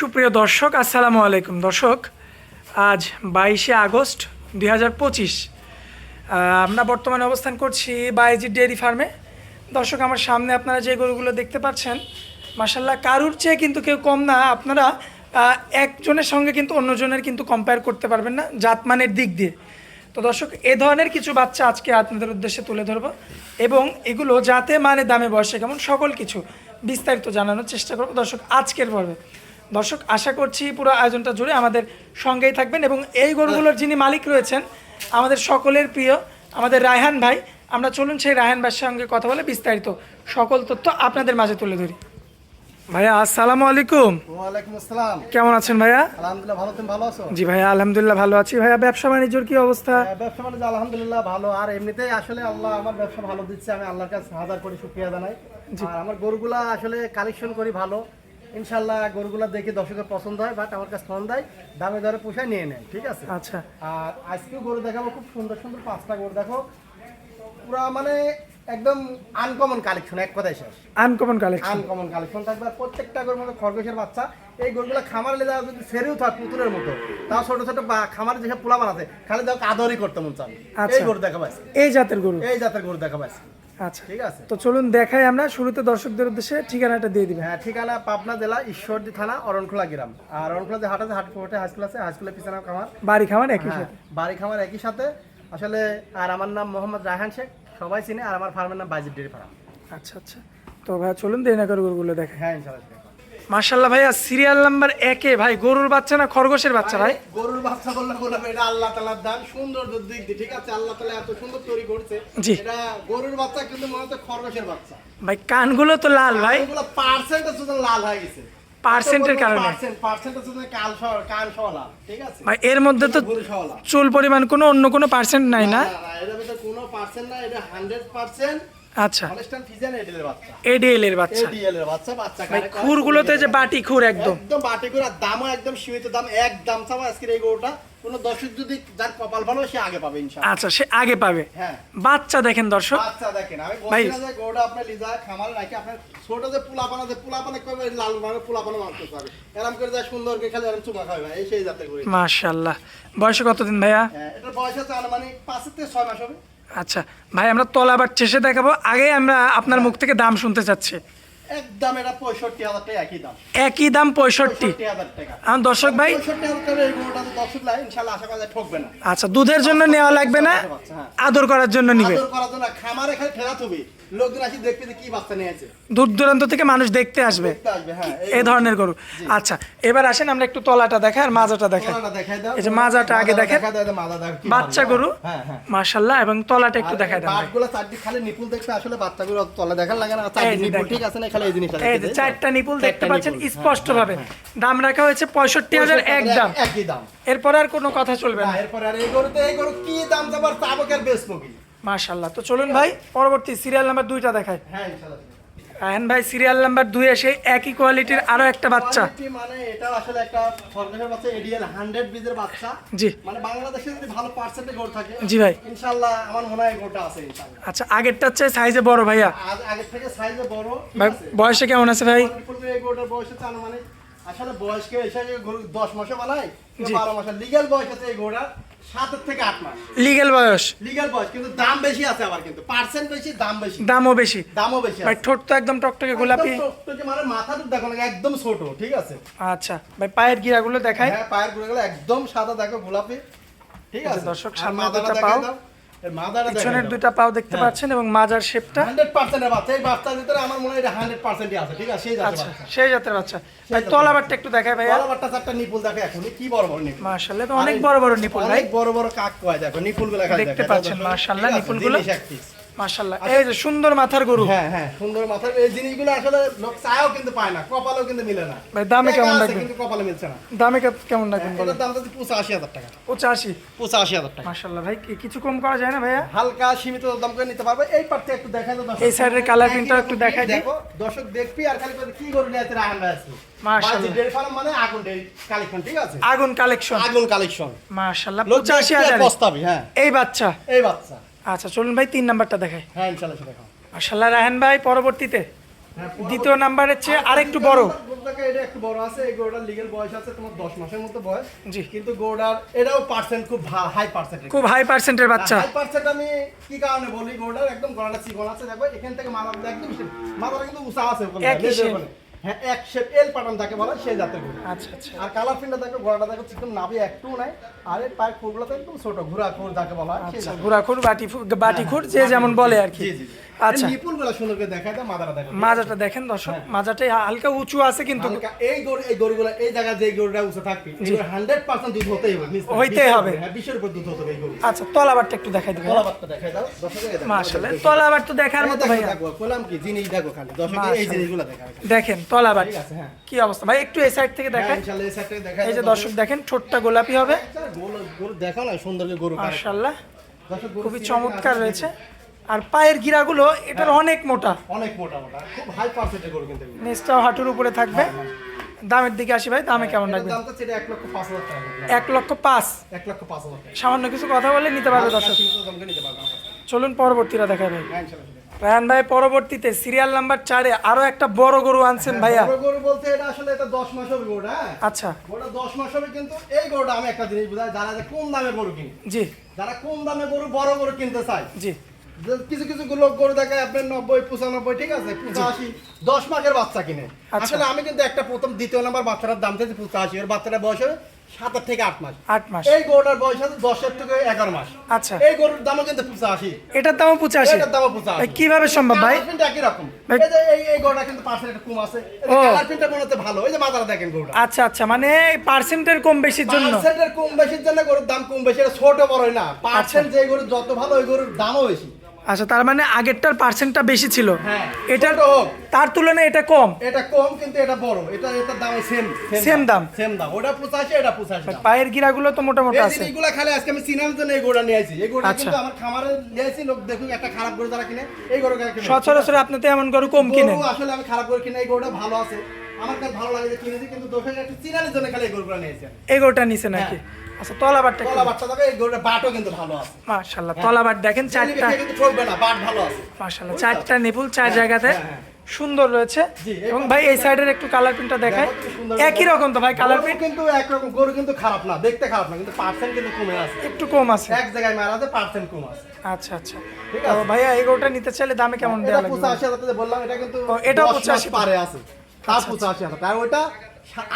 সুপ্রিয় দর্শক, আসসালামু আলাইকুম। দর্শক, আজ বাইশে আগস্ট দুই হাজার পঁচিশ আমরা বর্তমানে অবস্থান করছি বাইজি ডেয়ারি ফার্মে। দর্শক, আমার সামনে আপনারা যে গরুগুলো দেখতে পাচ্ছেন মাসাল্লাহ কারুর চেয়ে কিন্তু কেউ কম না। আপনারা একজনের সঙ্গে কিন্তু অন্যজনের কিন্তু কম্পেয়ার করতে পারবেন না, জাতমানের দিক দিয়ে। তো দর্শক, এ ধরনের কিছু বাচ্চা আজকে আপনাদের উদ্দেশ্যে তুলে ধরব এবং এগুলো যাতে মানে দামে, বয়সে কেমন সকল কিছু বিস্তারিত জানানোর চেষ্টা করব। দর্শক, আজকের পর্বে দর্শক আশা করছি পুরো আয়োজনটা জুড়ে আমাদের সঙ্গেই থাকবেন এবং এই গরুগুলোর যিনি মালিক রয়েছেন আমাদের সকলের প্রিয় আমাদের রায়হান ভাই আমরা চলুন সেই রায়হান ভাইয়ের সঙ্গে কথা বলে বিস্তারিত সকল তথ্য আপনাদের মাঝে তুলে ধরি। ভাইয়া আসসালামু আলাইকুম। ওয়ালাইকুম আসসালাম। কেমন আছেন ভাইয়া? আলহামদুলিল্লাহ ভালো তুমি ভালো আছো? জি ভাইয়া আলহামদুলিল্লাহ ভালো আছি। ভাইয়া ব্যবসা বাণিজ্যর কি অবস্থা? হ্যাঁ, ব্যবসা বাণিজ্য আলহামদুলিল্লাহ ভালো। আর এমনিতেই আসলে আল্লাহ আমার ব্যবসা ভালো দিচ্ছে আমি আল্লাহর কাছে হাজার কোটি শুক্রিয়া জানাই। আর আমার গরুগুলা আসলে কালেকশন করি ভালো। ইনশাল্লাহ গরুগুলা দেখে দর্শকের পছন্দ হয় বাট আমার কাছে ফোন দেয়। দামে দরে পোষায় নিয়ে নেয় ঠিক আছে? আচ্ছা। আর আজকেও গরু দেখাবো খুব সুন্দর সুন্দর পাঁচটা গরু দেখো। পুরা মানে একদম আনকমন কালেকশন এক কথায় শেষ। আনকমন কালেকশন আনকমন কালেকশন থাকবে। আর প্রত্যেকটা গরুর মধ্যে খরগোশের বাচ্চা এই গরুগুলো খামারে লেগে যদি সেরেও থাক পুতুলের মতো তাও ছোট ছোট বা খামারে যেসব পোলা বানাতে খালি দেখো আদরই করতে মন চান আচ্ছা। এই গরু দেখাবো। এই জাতের গরু। এই জাতের গরু দেখাবো। আচ্ছা। ঠিক আছে। তো চলুন দেখাই আমরা শুরুতে দর্শকদের উদ্দেশ্যে ঠিকানাটা দিয়ে দিবেন। হ্যাঁ ঠিকানা পাবনা জেলা ঈশ্বরদী থানা অরণখোলা গ্রাম। আর অরণখোলা যে হাট আছে হাট ফোর্টে হাই স্কুল আছে হাই স্কুলের পিছনে খামার। বাড়ি খামার একই হ্যাঁ, সাথে। বাড়ি খামার একই সাথে। আসলে আর আমার নাম মোহাম্মদ রায়হান শেখ সবাই চিনে আর আমার ফার্মের নাম বাজির ডেরি ফার্ম। আচ্ছা আচ্ছা। তো ভাই চলুন দেরি না করে দেখে হ্যাঁ ইনশাআল্লাহ মার্শাল্লাহ ভাইয়া সিরিয়াল নাম্বার একে ভাই গরুর বাচ্চা না খরগোশের বাচ্চা ভাই গরুর বাচ্চা বললে বললাম এটা আল্লাহ তালার দান সুন্দর দিক দিয়ে ঠিক আছে? আল্লাহ তালা এত সুন্দর তৈরি করছে। জি। এটা গরুর বাচ্চা কিন্তু মনে হচ্ছে খরগোশের বাচ্চা। ভাই কানগুলো তো লাল ভাই। এগুলো পার্সেন্টেজ শুধু লাল হয়ে গেছে। পার্সেন্টের কারণে। পার্সেন্টেজ শুধু কাল সহ কান সহ লাল ঠিক আছে? ভাই এর মধ্যে তো চুল পরিমাণ কোনো অন্য কোনো পার্সেন্ট নাই না না, ভিতরে কোনো পার্সেন্ট না এটা হান্ড্রেড পার্সেন্ট আচ্ছা। হলস্টাইন বাচ্চা। এডিএল এর বাচ্চা। এডিএল এর বাচ্চা বাচ্চা কয়, খুরগুলোতে যে বাটি খুর একদম। একদম বাটি করে আর দামও একদম সীমিত দাম এক দাম চাওয়া আজকের এই গরুটা কোনো দর্শক যদি যার কপাল ভালো সে আগে পাবে ইনশাআল্লাহ। আচ্ছা সে আগে পাবে। হ্যাঁ। বাচ্চা দেখেন দর্শক। আচ্ছা দেখেন আমি বলছি না যে গরুটা আপনি লিজা খামারে রাখি আপনার ছোট যে পোলাপানা যে পোলাপানা করবে লাল ভাবে পোলাপানা মারতে পারবে? এরকম করে যায় সুন্দর করে খালি এরকম চুমা খাবে ভাই এই সেই জাতের গরু। মাশাল্লাহ বয়সে কতদিন ভাইয়া? হ্যাঁ এটার বয়স আছে আনুমানিক পাঁচ থেকে ছয় মাস হবে। আচ্ছা ভাই আমরা তলাবার চেষে দেখাবো। আগে আমরা আপনার মুখ থেকে দাম শুনতে চাচ্ছি। একদম এটা পঁয়ষট্টি হাজার টাকা একই দাম। একই দাম পঁয়ষট্টি। আমার দর্শক ভাই? দর্শক ইনশাল্লাহ আশা করা ঠকবে না। আচ্ছা দুধের জন্য নেওয়া লাগবে না? হ্যাঁ। আদর করার জন্য নিবে? আদর করার জন্য খামারে খালি ফেরা থবি লোকজন আসি দেখবে কি বাচ্চা নিয়েছে। দূর দূরান্ত থেকে মানুষ দেখতে আসবে। হ্যাঁ এই ধরনের গরু। আচ্ছা এবার আসেন আমরা একটু তলাটা দেখাই আর মাজাটা দেখাই। তলাটা এই যে মাজাটা আগে দেখেন। দেখা দেখো বাচ্চা গরু। হ্যাঁ হ্যাঁ। মাশাল্লাহ এবং তলাটা একটু দেখাই দেন ভাই। বাটগুলো চারদিক খালি নিপুল দেখতে আসলে বাচ্চাগুলো তলা দেখার লাগে না। নিপুল ঠিক আছে না? খালি এই জিনিসটা এই যে চারটা নিপুল দেখতে পাচ্ছেন হ্যাঁ, স্পষ্ট ভাবে দাম রাখা হয়েছে পঁয়ষট্টি হাজার এক দাম একই দাম। এরপর আর কোনো কথা চলবে না। এরপর আর এই গরুতে এই গরু কি দাম যাবার তাবকের বেশ তো চলুন ভাই পরবর্তী সিরিয়াল নাম্বার দুইটা দেখায় হ্যাঁ ইনশাআল্লাহ। রায়হান ভাই সিরিয়াল নাম্বার দুই এসে একই কোয়ালিটির আরও একটা বাচ্চা। মানে এটা আসলে একটা সরকারের বাচ্চা এডিএল 100 বীজের বাচ্চা। জি। মানে বাংলাদেশে যদি ভালো পার্সেন্টে থাকে জি ভাই। ইনশাআল্লাহ আমার মনে হয় গরুটা আছে আচ্ছা আগেরটা চেয়ে সাইজে বড় ভাইয়া। আগের থেকে সাইজে বড় ভাই বয়সে কেমন আছে ভাই? এই গরুটার বয়স হচ্ছে আনুমানিক আসলে বয়সকে এসে গরু দশ মাসে বানায় জি। বারো মাসে লিগ্যাল বয়স আছে এই গরুটার সাতের থেকে আট মাস। লিগেল বয়স। লিগ্যাল বয়স কিন্তু দাম বেশি আছে আবার কিন্তু। পার্সেন্ট বেশি দাম বেশি। দামও বেশি। দামও বেশি ভাই ঠোঁট তো একদম টকটকে গোলাপি। টকটকে মানে মাথাটা দেখো না একদম ছোট ঠিক আছে? আচ্ছা ভাই পায়ের গিরাগুলো দেখায় হ্যাঁ পায়েরগুলো একদম সাদা দেখো গোলাপি। ঠিক আছে? দর্শক, সামনে পাও। পিছনের দুইটা পাও দেখতে হ্যাঁ। পাচ্ছেন এবং মাজার শেপটা? 100% এর বাচ্চা। এই বাচ্চার ভিতরে আমার মনে হয় এটা হান্ড্রেড পার্সেন্টই আছে ঠিক আছে? সেই জাতের আচ্ছা বাচ্চা। সেই জাতের বাচ্চা। ভাই তলাবারটা একটু দেখায় ভাই তলাবারটা চারটা নিপুল দেখে এখন। কি বড় বড় নিপুল? মাশাআল্লাহ তো অনেক বড় বড় নিপুল ভাই। অনেক বড় বড় কাক কয় দেখো নিপুলগুলো দেখতে পাচ্ছেন, মাশাআল্লাহ, নিপুলগুলো। মাশাআল্লাহ। এই যে সুন্দর মাথার গরু। হ্যাঁ হ্যাঁ সুন্দর মাথার এই জিনিসগুলো আসলে লোক চায়ও কিন্তু পায় না কপালেও কিন্তু মিলে না। ভাই, দামে কেমন? কিন্তু কপালে মিলছে না। দামে কেমন এটার দাম হাজার টাকা। পঁচাশি? পঁচাশি হাজার টাকা। মাশাআল্লাহ ভাই কিছু কম করা যায় না ভাইয়া? হালকা সীমিত দাম করে নিতে পারবে। এই পার্টটা একটু দেখাই দাও দর্শক। এই সাইডের colour print-টাও একটু দেখাই। দেখো দর্শক দেখবি আর খালি কি গরু নিয়ে আছে রাহান ভাই আছে মাশাআল্লাহ। ডেয়ারি ফার্ম মানে আগুন ডেয়ারি কালেকশন ঠিক আছে? আগুন কালেকশন। আগুন কালেকশন। মাশাআল্লাহ হ্যাঁ। এই বাচ্চা। এই বাচ্চা। আচ্ছা চলুন ভাই তিন নাম্বারটা দেখাই। হ্যাঁ ইনশাআল্লাহ সেটা খাও মাশাআল্লাহ রাহান ভাই পরবর্তীতে হ্যাঁ, দ্বিতীয় নাম্বারের চেয়ে আরেকটু বড়। এটা একটু বড় আছে এই লিগেল বয়স আছে তোমার দশ মাসের মতো বয়স। জি। কিন্তু গরুটার এটাও পার্সেন্ট খুব হাই পার্সেন্ট খুব হাই পার্সেন্টের বাচ্চা। হাই পার্সেন্ট আমি কি কারণে বলি? গরুটার একদম গলাটা চিকন আছে দেখো এখান থেকে মাথা একদম মাথাটা কিন্তু উঁচা আছে ওখানে, হ্যাঁ এক শেপ এল বলা হয়, সেই জাতের গরু। আচ্ছা আচ্ছা। আর কালার দেখো দেখো চিকন নাভি একটু নাই। আর এর পায়ের একদম ছোট ঘোরা খুর যাকে বলা হয় আচ্ছা জাতের। ঘোরাখুর বাটি বাটি খুর যে যেমন বলে আর কি। আচ্ছা। এই নিপুলগুলো সুন্দর করে দেখায় দাও মাদারা দেখো। মাজাটা দেখেন দর্শক মাজাটাই হালকা উঁচু আছে কিন্তু এই গরু এই গরুগুলো এই জায়গায় যে গরুটা উঁচু থাকবে দুধ হতেই হবে বিশের হবে। হ্যাঁ বিশের উপর দুধ হতে হবে এই গরু। আচ্ছা তলাবারটা একটু দেখাই দিবেন। তলাবারটা দেখায় দাও। মাশাআল্লাহ তলাবার তো দেখার মতো দেখো, বললাম কি? জিনিস দেখো খালি। দর্শকের এই। জিনিসগুলো দেখায়। দেখেন তলাবার ঠিক হ্যাঁ। কি অবস্থা? ভাই একটু এই সাইড থেকে হ্যাঁ, দেখাই এই যে দর্শক দেখেন ঠোঁটটা গোলাপি হবে। গরু দেখো না সুন্দর গরু মাশাআল্লাহ খুবই চমৎকার রয়েছে। আর পায়ের গিরাগুলো এটার অনেক মোটা। অনেক মোটা মোটা। খুব হাই পার্সেন্টের গরু কিন্তু। নেসটাও হাঁটুর উপরে থাকবে। দামের দিকে আসি ভাই দামে কেমন লাগবে এক লক্ষ পাঁচ এক লক্ষ পাঁচ। হাজার সামান্য কিছু কথা বলে নিতে পারবে দর্শক। চলুন পরবর্তীরা দেখায় ভাই। হ্যাঁ, ইনশাআল্লাহ। রায়হান ভাই পরবর্তীতে সিরিয়াল নাম্বার চারে আরও একটা বড় গরু আনছেন ভাইয়া। বড় গরু বলতে এটা আসলে এটা দশ মাস হবে গরুটা হ্যাঁ? আচ্ছা। গরুটা দশ মাস হবে কিন্তু এই গরুটা আমি একটা জিনিস বুঝাই যারা যে কম দামে গরু কিনে জি। যারা কম দামে গরু বড় গরু কিনতে চায় জি। কিছু কিছু লোক গরু দেখায় আপনার নব্বই পঁচানব্বই ঠিক আছে পঁচাশি দশ মাসের বাচ্চা কিনে। আচ্ছা। আসলে আমি কিন্তু একটা প্রথম দ্বিতীয় নাম্বার বাচ্চাটার দাম চাইছি পঁচাশি এর বাচ্চাটার বয়স হবে থেকে আট মাস। আট মাস। এই গরুটার বয়স আছে দশের থেকে এগারো মাস। আচ্ছা। এই গরুর দামও কিন্তু পঁচাশি। এটার দামও পঁচাশি? এটার দামও পঁচাশি। কীভাবে সম্ভব ভাই? একই রকম। এই এই গরুটা কিন্তু পার্সেন্ট কম আছে। কালার প্রিন্টটা মনে ভালো। এই যে মাথাটা দেখেন গরুটা। আচ্ছা আচ্ছা মানে পার্সেন্টের কম বেশির জন্য? পার্সেন্টের কম বেশির জন্য গরুর দাম কম বেশি। এটা ছোট বড় না। পার্সেন্ট যে গরুর যত ভালো ওই গরুর দামও বেশি। আচ্ছা তার মানে আগেরটার পার্সেন্টটা বেশি ছিল। হ্যাঁ, এটার তার তুলনায় এটা কম। এটা কম কিন্তু এটা বড়। এটা এটার দাম সেম Same দাম। সেম দাম। ওটা পঁচাশি এটা পঁচাশি দাম। পায়ের গিরাগুলো তো মোটামুটি আছে। জিনিসগুলো খালি আজকে আমি চিনার জন্য এই গরুটা নিয়ে আসি। এই গরুটা আচ্ছা। কিন্তু আমার খামারে নিয়ে আসি লোক দেখুন একটা খারাপ গরু যারা কিনে এই গরুটা কিনে। সচরাচর আপনি তো এমন গরু কম কিনেন আসলে আমি খারাপ করে কিনে এই গরুটা ভালো আছে। আমার কাছে ভালো লাগে কিনেছি কিন্তু দোষের একটু চিনার জন্য খালি এই গরুগুলো নিয়েছি। আমি। এই নাকি? আচ্ছা তলাবারটা কলা বাচ্চা এই গরুটা বাটও কিন্তু ভালো আছে। মাশাল্লাহ তলাবার দেখেন চারটা চারটা কিন্তু ঠকবে না বাট ভালো আছে। মাশাল্লাহ চারটা নিপুল চার জায়গাতে হ্যাঁ, হ্যাঁ। সুন্দর রয়েছে। এবং ভাই এই সাইডের একটু কালার প্রিন্টটা দেখায় একই রকম তো ভাই কালার প্রিন্ট কিন্তু একরকম গরু কিন্তু খারাপ না দেখতে খারাপ না কিন্তু পার্সেন্ট কিন্তু কমে আছে। একটু কম আছে। এক জায়গায় মারা আছে পার্সেন্ট কম আছে। আচ্ছা আচ্ছা। ঠিক আছে। ভাইয়া এই গরুটা নিতে চাইলে দামে কেমন এটা দেওয়া লাগবে টাকা বললাম এটা কিন্তু ও, এটাও 85 পারে আছে। তার পঁচাশি হাজার আর ওইটা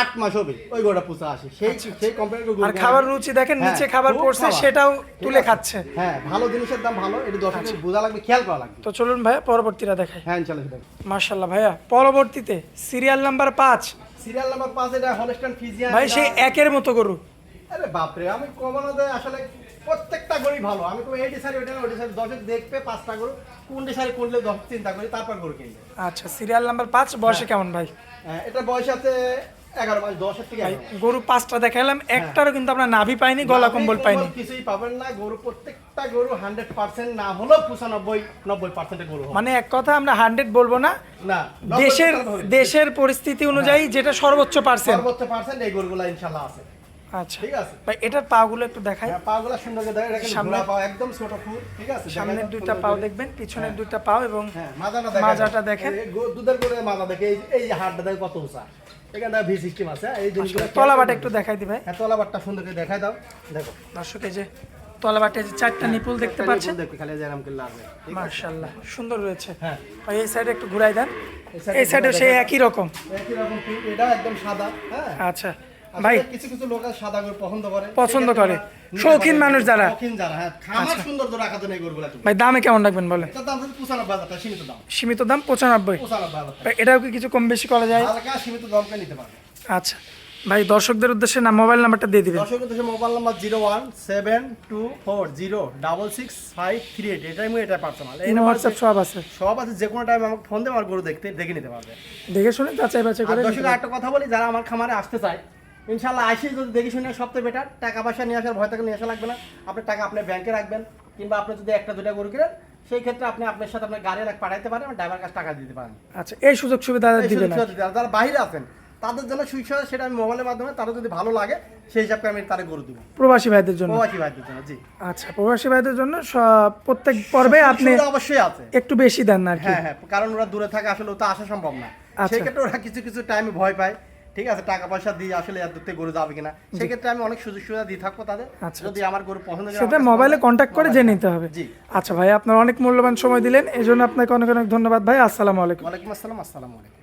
আট মাস হবে ওই গরুটা পঁচাশি সেই সেই কোম্পানির আর খাবার রুচি দেখেন হ্যাঁ, নিচে খাবার পড়ছে সেটাও তুলে খাচ্ছে। হ্যাঁ ভালো জিনিসের দাম ভালো এটা দর্শকের আচ্ছা। বোঝা লাগবে খেয়াল করা লাগবে। তো চলুন ভাইয়া পরবর্তীটা দেখাই। হ্যাঁ সেটাই মার্শাল্লাহ ভাইয়া পরবর্তীতে সিরিয়াল নাম্বার পাঁচ। সিরিয়াল নাম্বার পাঁচ এটা হলস্টান ফিজিয়ান ভাই সেই একের মতো গরু। আরে বাপরে আমি কমানো দেয় আসলে প্রত্যেকটা গরুই ভালো। আমি কোনো এইটি সারি ওইটা ওইটি সারি দশের দেখবে পাঁচটা গরু। কোনটি কোনলে দশ চিন্তা করি তারপর গরু কিনবে। আচ্ছা সিরিয়াল নাম্বার পাঁচ বয়সে কেমন ভাই? হ্যাঁ, এটা বয়স আছে এগারো মাস দশের থেকে গরু পাঁচটা দেখালাম একটারও কিন্তু আমরা নাভি পাইনি গলা কম্বল পাইনি। কিছুই পাবেন না গরু প্রত্যেকটা গরু হান্ড্রেড পার্সেন্ট না হলেও পঁচানব্বই নব্বই পার্সেন্টের গরু মানে এক কথা আমরা হান্ড্রেড বলব না। না দেশের দেশের পরিস্থিতি অনুযায়ী যেটা সর্বোচ্চ পার্সেন্ট সর্বোচ্চ পার্সেন্ট এই গরুগুলো ইনশাল্লাহ আছে। আচ্ছা। ঠিক আছে। ভাই এটার পাগুলো একটু দেখাই। হ্যাঁ, পাগুলা সুন্দর করে এটা সামনে- পা, একদম ছোট ফুল, ঠিক আছে? সামনের দুইটা পাও দেখবেন পিছনের দুইটা পাও এবং হ্যাঁ, মাজাটা দেখেন। মাজাটা দেখেন। দুধের মাজা দেখে, এই- এই হাড়টা দেখে কত উঁচা। V system আছে, এই জিনিসগুলো তলাবাটা একটু দেখাই দিবে হ্যাঁ, তলাবাটটা সুন্দর করে দেখাই দাও, দেখো। দর্শক এই যে তলাবাটে যে চারটা নিপুল দেখতে পাচ্ছেন? খালি এরকম করে লাগবে? মার্শাল্লাহ সুন্দর রয়েছে। হ্যাঁ। ভাই এই সাইডে একটু ঘুরাই দেন। এই সাইডে সেই একই রকম। একই রকম এটা একদম সাদা, হ্যাঁ? আচ্ছা। ভাই কিছু কিছু লোক সাদা গরু পছন্দ করে। পছন্দ করে। শৌখিন মানুষ যারা। শৌখিন যারা, হ্যাঁ। খামার গরুগুলা কিনে। ভাই দামে কেমন রাখবেন বলেন? এটার দাম হচ্ছে 95 হাজার টাকা, সীমিত দাম। সীমিত দাম পঁচানব্বই। 95 হাজার টাকা। ভাই এটাও কি কিছু কম বেশি করা যায়? হালকা সীমিত নিতে পারবে আচ্ছা। ভাই দর্শকদের উদ্দেশ্যে না মোবাইল নাম্বারটা দিয়ে দিবেন। দর্শক উদ্দেশ্যে mobile number zero one seven two four zero double six five three eight. এটাই এটা পার্সোনাল এই নাম্বার হোয়াটসঅ্যাপ সব আছে। সব আছে যে কোনো টাইম আমাকে ফোন দিয়ে আমার গরু দেখতে দেখে নিতে পারবে। দেখে শুনে যাচাই বাছাই করে দর্শক একটা কথা বলি যারা আমার খামারে আসতে চায় ইনশাল্লাহ আইসি যদি দেখে শুনে সবচেয়ে বেটার টাকা পয়সা নিয়ে আসার ভয় থেকে নিয়ে আসা লাগবে না। আপনার টাকা আপনি ব্যাংকে রাখবেন কিংবা আপনি যদি একটা দুটা গরু কিনেন সেই ক্ষেত্রে আপনি আপনার সাথে আপনার গাড়ি পাঠাইতে পারেন ড্রাইভার কাছে টাকা দিতে পারেন। আচ্ছা এই সুযোগ সুবিধা দিবেন। যারা বাইরে আছেন তাদের জন্য সুবিধা সেটা আমি মোবাইলের মাধ্যমে তারা যদি ভালো লাগে সেই হিসাবে আমি তারা গরু দিব। প্রবাসী ভাইদের জন্য? প্রবাসী ভাইদের জন্য জি। আচ্ছা প্রবাসী ভাইদের জন্য প্রত্যেক পর্বে আপনি অবশ্যই আছে। একটু বেশি দেন না হ্যাঁ হ্যাঁ কারণ ওরা দূরে থাকে আসলে তো আসা সম্ভব না। আচ্ছা। সেক্ষেত্রে ওরা কিছু কিছু টাইমে ভয় পায়। ঠিক আছে টাকা পয়সা দিয়ে আসলে এত দূরে গরু যাবে কিনা? সেক্ষেত্রে আমি অনেক সুযোগ সুবিধা দিয়ে থাকব তাদের। আচ্ছা, যদি আমার গরু পছন্দ সেটা মোবাইলে কন্ট্যাক্ট করে জেনে নিতে হবে। জি। আচ্ছা ভাই আপনার অনেক মূল্যবান সময় দিলেন। এই জন্য আপনাকে অনেক অনেক ধন্যবাদ। ভাই আসসালামু আলাইকুম। ওয়ালাইকুম আসসালাম আসসালামু আলাইকুম।